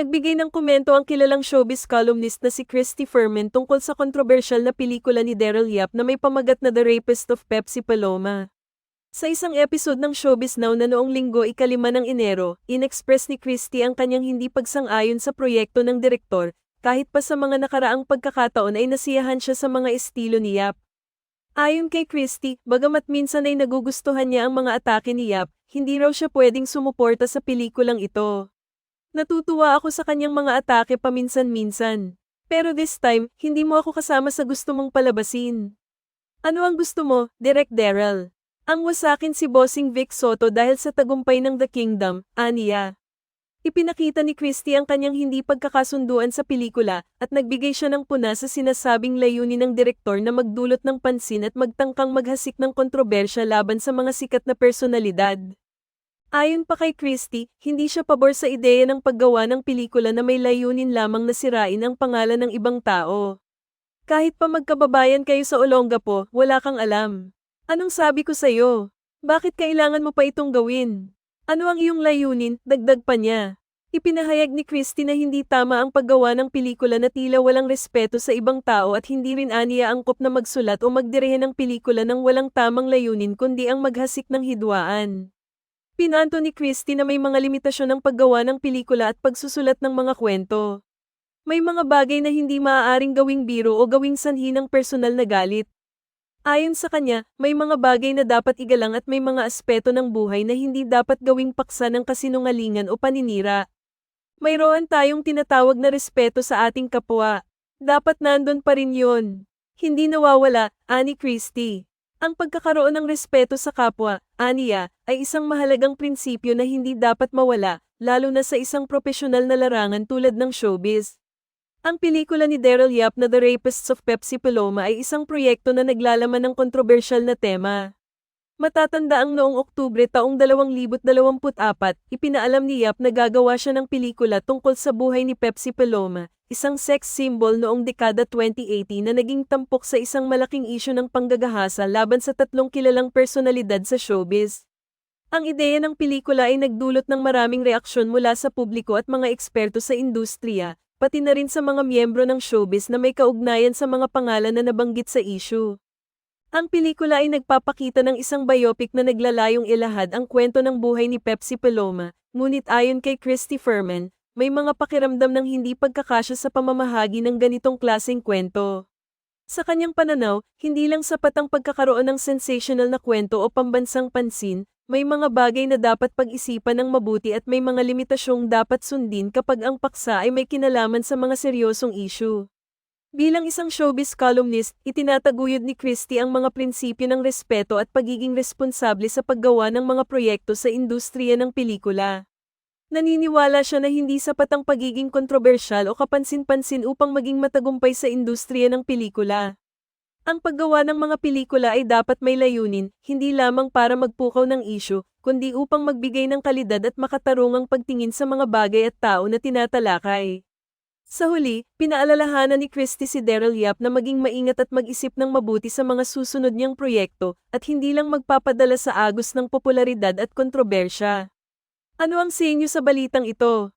Nagbigay ng komento ang kilalang showbiz columnist na si Christy Fermin tungkol sa kontrobersyal na pelikula ni Daryl Yap na may pamagat na The Rapist of Pepsi Paloma. Sa isang episode ng Showbiz Now na noong linggo ikalima ng Enero, inexpress ni Christy ang kanyang hindi pagsang-ayon sa proyekto ng direktor, kahit pa sa mga nakaraang pagkakataon ay nasiyahan siya sa mga estilo ni Yap. Ayon kay Christy, bagamat minsan ay nagugustuhan niya ang mga atake ni Yap, hindi raw siya pwedeng sumuporta sa pelikulang ito. Natutuwa ako sa kanyang mga atake paminsan-minsan. Pero this time, hindi mo ako kasama sa gusto mong palabasin. Ano ang gusto mo, Direk Daryl? Ang wasakin si Bossing Vic Soto dahil sa tagumpay ng The Kingdom, aniya. Ipinakita ni Christie ang kanyang hindi pagkakasunduan sa pelikula at nagbigay siya ng puna sa sinasabing layunin ng direktor na magdulot ng pansin at magtangkang maghasik ng kontrobersya laban sa mga sikat na personalidad. Ayon pa kay Christie, hindi siya pabor sa ideya ng paggawa ng pelikula na may layunin lamang na sirain ang pangalan ng ibang tao. Kahit pa magkababayan kayo sa Olongapo, wala kang alam. Anong sabi ko sa'yo? Bakit kailangan mo pa itong gawin? Ano ang iyong layunin? Dagdag pa niya. Ipinahayag ni Christie na hindi tama ang paggawa ng pelikula na tila walang respeto sa ibang tao at hindi rin aniya angkop na magsulat o magdirehe ng pelikula ng walang tamang layunin kundi ang maghasik ng hidwaan. Pinanto ni Christie na may mga limitasyon ng paggawa ng pelikula at pagsusulat ng mga kwento. May mga bagay na hindi maaaring gawing biro o gawing sanhi ng personal na galit. Ayon sa kanya, may mga bagay na dapat igalang at may mga aspeto ng buhay na hindi dapat gawing paksa ng kasinungalingan o paninira. Mayroon tayong tinatawag na respeto sa ating kapwa. Dapat nandun pa rin yun. Hindi nawawala, ani Christie. Ang pagkakaroon ng respeto sa kapwa, aniya, ay isang mahalagang prinsipyo na hindi dapat mawala, lalo na sa isang propesyonal na larangan tulad ng showbiz. Ang pelikula ni Daryl Yap na The Rapists of Pepsi Paloma ay isang proyekto na naglalaman ng kontrobersyal na tema. Matatanda ang noong Oktubre taong 2024, ipinaalam ni Yap na gagawa siya ng pelikula tungkol sa buhay ni Pepsi Paloma, isang sex symbol noong dekada 2080 na naging tampok sa isang malaking isyu ng panggagahasa laban sa tatlong kilalang personalidad sa showbiz. Ang ideya ng pelikula ay nagdulot ng maraming reaksyon mula sa publiko at mga eksperto sa industriya, pati na rin sa mga miyembro ng showbiz na may kaugnayan sa mga pangalan na nabanggit sa issue. Ang pelikula ay nagpapakita ng isang biopic na naglalayong ilahad ang kwento ng buhay ni Pepsi Paloma, ngunit ayon kay Christy Furman, may mga pakiramdam ng hindi pagkakasya sa pamamahagi ng ganitong klaseng kwento. Sa kanyang pananaw, hindi lang sapat ang pagkakaroon ng sensational na kwento o pambansang pansin, may mga bagay na dapat pag-isipan ng mabuti at may mga limitasyong dapat sundin kapag ang paksa ay may kinalaman sa mga seryosong issue. Bilang isang showbiz columnist, itinataguyod ni Christie ang mga prinsipyo ng respeto at pagiging responsable sa paggawa ng mga proyekto sa industriya ng pelikula. Naniniwala siya na hindi sapat ang pagiging kontrobersyal o kapansin-pansin upang maging matagumpay sa industriya ng pelikula. Ang paggawa ng mga pelikula ay dapat may layunin, hindi lamang para magpukaw ng isyu, kundi upang magbigay ng kalidad at makatarungang pagtingin sa mga bagay at tao na tinatalakay. Sa huli, pinaalalahanan ni Christie si Daryl Yap na maging maingat at mag-isip ng mabuti sa mga susunod niyang proyekto at hindi lang magpapadala sa agos ng popularidad at kontrobersya. Ano ang sa inyo sa balitang ito?